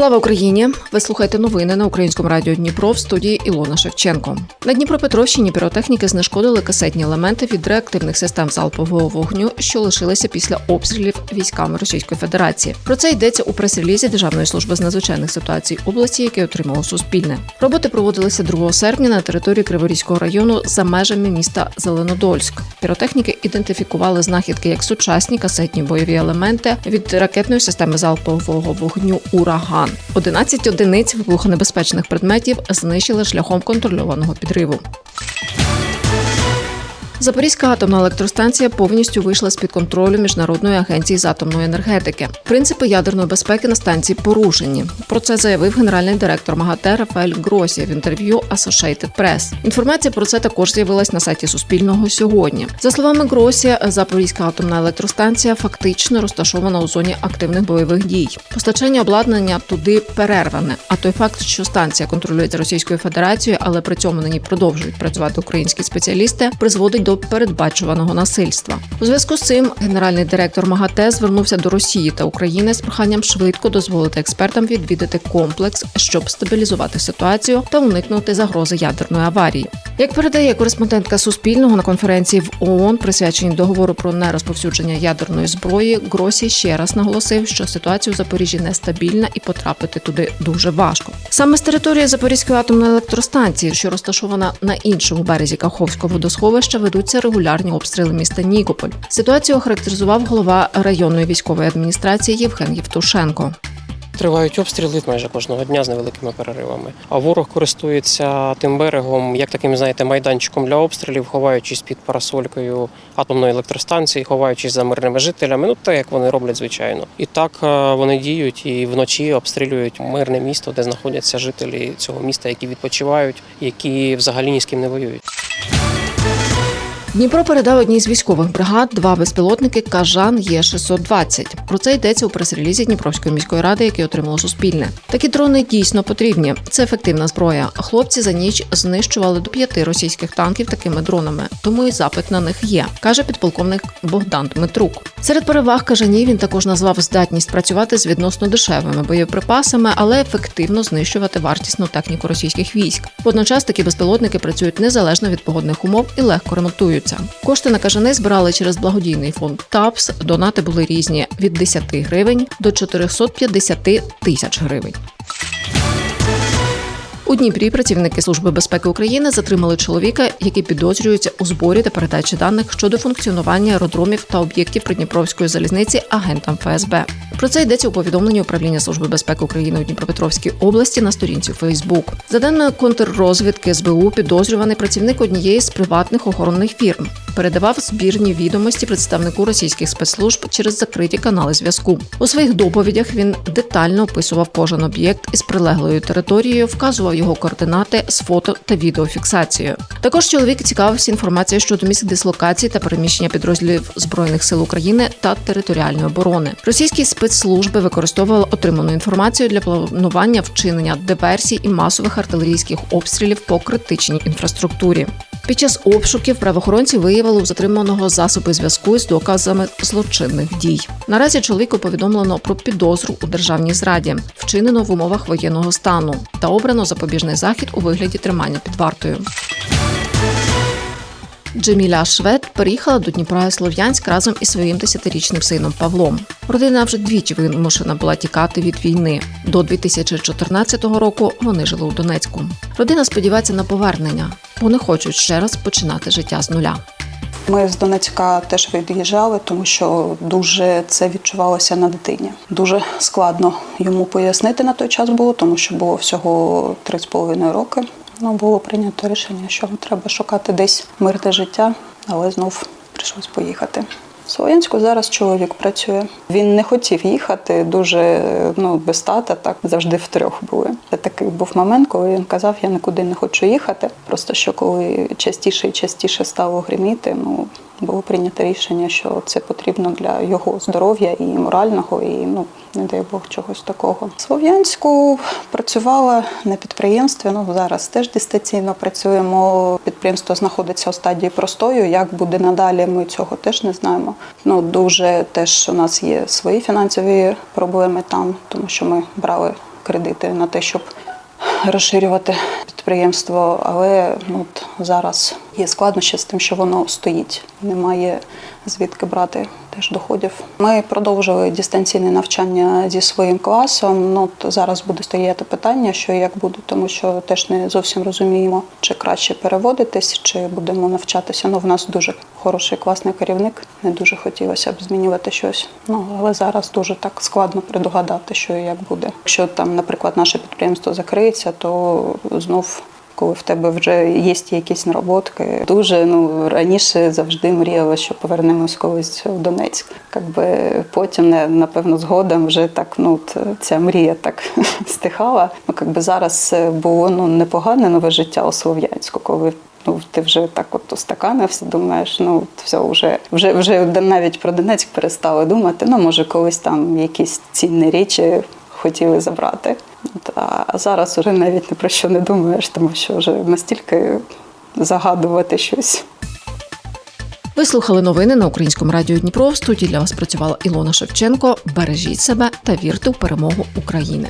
Слава Україні! Ви слухаєте новини на українському радіо Дніпро в студії Ілона Шевченко. На Дніпропетровщині піротехніки знешкодили касетні елементи від реактивних систем залпового вогню, що лишилися після обстрілів військами Російської Федерації. Про це йдеться у прес-релізі Державної служби з надзвичайних ситуацій області, який отримало Суспільне. Роботи проводилися 2 серпня на території Криворізького району за межами міста Зеленодольськ. Піротехніки ідентифікували знахідки як сучасні касетні бойові елементи від ракетної системи залпового вогню Ураган. 11 одиниць вибухонебезпечних предметів знищили шляхом контрольованого підриву. Запорізька атомна електростанція повністю вийшла з під контролю міжнародної агенції з атомної енергетики. Принципи ядерної безпеки на станції порушені. Про це заявив генеральний директор МАГАТЕ Рафаель Гросі в інтерв'ю Associated Press. Інформація про це також з'явилась на сайті Суспільного сьогодні. За словами Гросі, Запорізька атомна електростанція фактично розташована у зоні активних бойових дій. Постачання обладнання туди перерване. А той факт, що станція контролюється Російською Федерацією, але при цьому на ній продовжують працювати українські спеціалісти, призводить до передбачуваного насильства. У зв'язку з цим генеральний директор МАГАТЕ звернувся до Росії та України з проханням швидко дозволити експертам відвідати комплекс, щоб стабілізувати ситуацію та уникнути загрози ядерної аварії. Як передає кореспондентка Суспільного на конференції в ООН, присвяченій договору про нерозповсюдження ядерної зброї, Гросі ще раз наголосив, що ситуація у Запоріжжі нестабільна і потрапити туди дуже важко. Саме з території Запорізької атомної електростанції, що розташована на іншому березі Каховського водосховища, ведуться регулярні обстріли міста Нікополь. Ситуацію охарактеризував голова районної військової адміністрації Євген Євтушенко. Тривають обстріли майже кожного дня з невеликими переривами. А ворог користується тим берегом, як таким, знаєте, майданчиком для обстрілів, ховаючись під парасолькою атомної електростанції, ховаючись за мирними жителями. Ну те, як вони роблять, звичайно. І так е, вони діють і вночі обстрілюють мирне місто, де знаходяться жителі цього міста, які відпочивають, які взагалі ні з ким не воюють. Дніпро передав одній з військових бригад два безпілотники Кажан Є 620 Про це йдеться у прес-релізі Дніпровської міської ради, який отримало Суспільне. Такі дрони дійсно потрібні. Це ефективна зброя. Хлопці за ніч знищували до п'яти російських танків такими дронами, тому і запит на них є, каже підполковник Богдан Дмитрук. Серед переваг кажанів він також назвав здатність працювати з відносно дешевими боєприпасами, але ефективно знищувати вартісну техніку російських військ. Водночас такі безпілотники працюють незалежно від погодних умов і легко ремонтуються. Кошти на кажани збирали через благодійний фонд ТАПС. Донати були різні від 10 гривень до 450 тисяч гривень. У Дніпрі працівники Служби безпеки України затримали чоловіка, який підозрюється у зборі та передачі даних щодо функціонування аеродромів та об'єктів Придніпровської залізниці агентам ФСБ. Про це йдеться у повідомленні управління Служби безпеки України у Дніпропетровській області на сторінці Фейсбук. За даними контррозвідки СБУ, підозрюваний працівник однієї з приватних охоронних фірм передавав збірні відомості представнику російських спецслужб через закриті канали зв'язку. У своїх доповідях він детально описував кожен об'єкт із прилеглою територією, вказував його координати з фото та відеофіксацією. Також чоловік цікавився інформацією щодо місць дислокації та переміщення підрозділів збройних сил України та територіальної оборони. Російські спецслужби використовували отриману інформацію для планування вчинення диверсій і масових артилерійських обстрілів по критичній інфраструктурі. Під час обшуків правоохоронці виявили у затриманого засоби зв'язку з доказами злочинних дій. Наразі чоловіку повідомлено про підозру у державній зраді, вчинено в умовах воєнного стану та обрано запобіжний захід у вигляді тримання під вартою. Джеміля Швед переїхала до Дніпра Слов'янськ разом із своїм десятирічним сином Павлом. Родина вже двічі вимушена була тікати від війни. До 2014 року вони жили у Донецьку. Родина сподівається на повернення, бо не хочуть ще раз починати життя з нуля. Ми з Донецька теж від'їжджали, тому що дуже це відчувалося на дитині. Дуже складно йому пояснити на той час було, тому що було всього 3,5 роки. Ну, було прийнято рішення, що треба шукати десь мирне життя, але знов прийшлось поїхати. В Слов'янську зараз чоловік працює. Він не хотів їхати дуже ну, без тата, так завжди втрьох були. Це такий був момент, коли він казав, я нікуди не хочу їхати. Просто що коли частіше і частіше стало гриміти, ну було прийнято рішення, що це потрібно для його здоров'я і морального, і ну не дай Бог чогось такого. Слов'янську працювала на підприємстві. Ну зараз теж дистанційно працюємо. Підприємство знаходиться у стадії простою. Як буде надалі, ми цього теж не знаємо. Ну дуже теж у нас є свої фінансові проблеми там, тому що ми брали кредити на те, щоб розширювати підприємство, але ну, от зараз є складнощі з тим, що воно стоїть. Немає звідки брати теж доходів. Ми продовжили дистанційне навчання зі своїм класом. Ну от зараз буде стояти питання, що як буде, тому що теж не зовсім розуміємо, чи краще переводитись, чи будемо навчатися. Ну, в нас дуже хороший класний керівник. Не дуже хотілося б змінювати щось. Ну але зараз дуже так складно предугадати, що як буде. Якщо там, наприклад, наше підприємство закриється, то знов. Коли в тебе вже є якісь нароботки, дуже ну раніше завжди мріяла, що повернемось колись в Донецьк. Якби потім напевно згодом вже так. Ну ця мрія так стихала. Ну якби зараз було ну непогане нове життя у Слов'янську, коли. Ну, ти вже так от устаканився, думаєш, ну все, вже, вже, вже навіть про Донецьк перестали думати. Ну, може, колись там якісь цінні речі хотіли забрати. А зараз вже навіть ні про що не думаєш, тому що вже настільки загадувати щось. Ви слухали новини на українському радіо Дніпро. В студії для вас працювала Ілона Шевченко. Бережіть себе та вірте в перемогу України.